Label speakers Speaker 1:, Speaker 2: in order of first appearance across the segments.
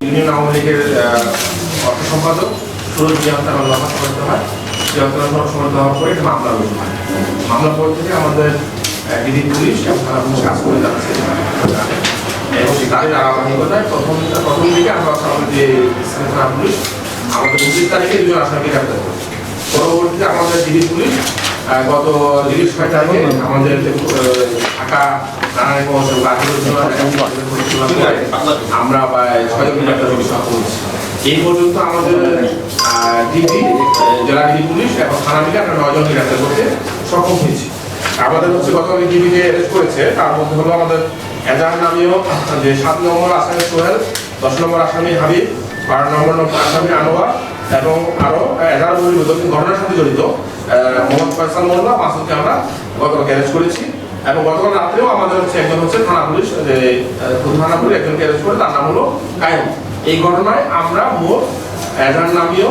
Speaker 1: Union Awami লীগের অর্থ সম্পাদক সুরজ জিয়ান্তার করতে হয়। জিয়ান্তার সমর্থ হওয়ার পরে মামলা রয়েছে মামলা পর থেকে আমাদের ডিডি পুলিশ এবং থানা পুলিশ কাজ করে যাচ্ছে। এবং তাদের ধারাবাহিকতায় প্রথম প্রথম দিকে আমরা আমাদের যে থানা পুলিশ আমাদের উনত্রিশ তারিখে দুজন আসামিকে গ্রেপ্তার করি পরবর্তীতে আমাদের ডিবি পুলিশ গত তিরিশ ছয় তারিখে আমাদের ঢাকা আমরা এই পর্যন্ত আমাদের পুলিশ এবং সক্ষম হয়েছি। আমাদের করেছে, তার মধ্যে হলো আমাদের যে সাত নম্বর আসামি সোহেল, দশ নম্বর আসামি হাবিব, বারো নম্বর আসামি এবং আরও ঘটনার সাথে জড়িত মোহাম্মদ ফয়সাল মোল্লা, মাসুদকে আমরা গতকাল অ্যারেস্ট করেছি। এবং গতকাল রাত্রেও আমাদের হচ্ছে একজন হচ্ছে থানা পুলিশ থানা পুলিশ, একজনকে অ্যারেস্ট করে তার নাম হলো কায়ম। এই ঘটনায় আমরা মোট এজার নামীয়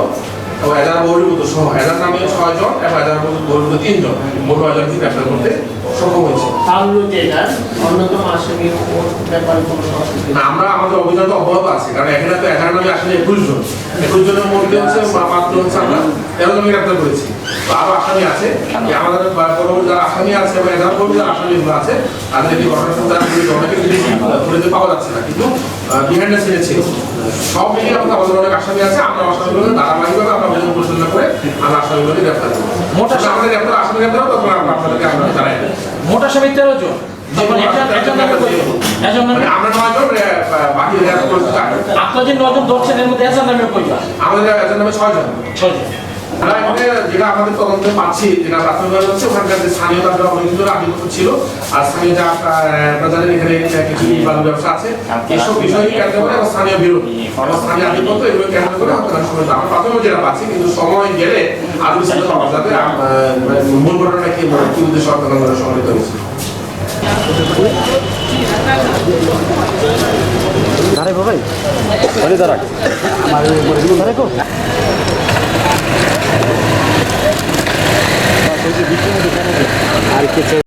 Speaker 1: এবং এজার বহির্ভূত সহ, এজার নামীয় ছয় জন এবং এজার বহির্ভূত তিনজন, মোট নয় জনকে গ্রেপ্তার করতে সক্ষম হয়েছে।
Speaker 2: অন্যতম আসামি ব্যাপারে কোনো
Speaker 1: না, আমরা আমাদের অভিযান তো আছে কারণ এখানে তো এগারো নামে আসলে একুশ জন। একুশ জনের মধ্যে হচ্ছে মাত্র হচ্ছে আমরা তেরো জনকে গ্রেপ্তার করেছি। আরও আসামি আছে। আমাদের পরবর্তী যারা আসামি আছে এবং এগারো কর্মী যারা আসামিগুলো আছে তাদের একটি ঘটনার সাথে অনেকে খুঁজে পাওয়া যাচ্ছে না কিন্তু বিহাইন্ড দ্য সিনে ছিল। সব মিলিয়ে আমাদের আমাদের অনেক আসামি আছে আমরা ধারাবাহিকভাবে পরিচালনা করে আমরা আসামিগুলোকে গ্রেপ্তার করব
Speaker 3: মোট
Speaker 1: আমাদের গ্রেপ্তার আসামি গ্রেপ্তার তখন আমরা আপনাদেরকে আমরা।
Speaker 3: মোট আসামি তেরো জন। আপনার যে নজন ধরছেন এর মধ্যে একজন নামে কইবা
Speaker 1: আমাদের
Speaker 3: ছয়জন
Speaker 1: এখানে যেটা আমাদের তদন্তে পাচ্ছি যেটা প্রাথমিকভাবে হচ্ছে ওখানকার যে স্থানীয় তাদের অনেকদিন আধিপত্য ছিল আর স্থানীয় যা আহ, এখানে কিছু বালু ব্যবসা আছে। এসব বিষয়কে কেন্দ্র করে এবং স্থানীয় বিরোধী স্থানীয় আধিপত্য এগুলো কেন্দ্র করে হত্যাকাণ্ড সময় আমরা প্রাথমিক যেটা পাচ্ছি কিন্তু সময় গেলে আরও বিস্তারিত পাওয়া যাবে মানে মূল ঘটনা কি কি উদ্দেশ্য হত্যাকাণ্ড সংঘটিত হয়েছে
Speaker 4: দাঁড়াই ভাই দাঁড়াক। দাঁড়াই কো আর কে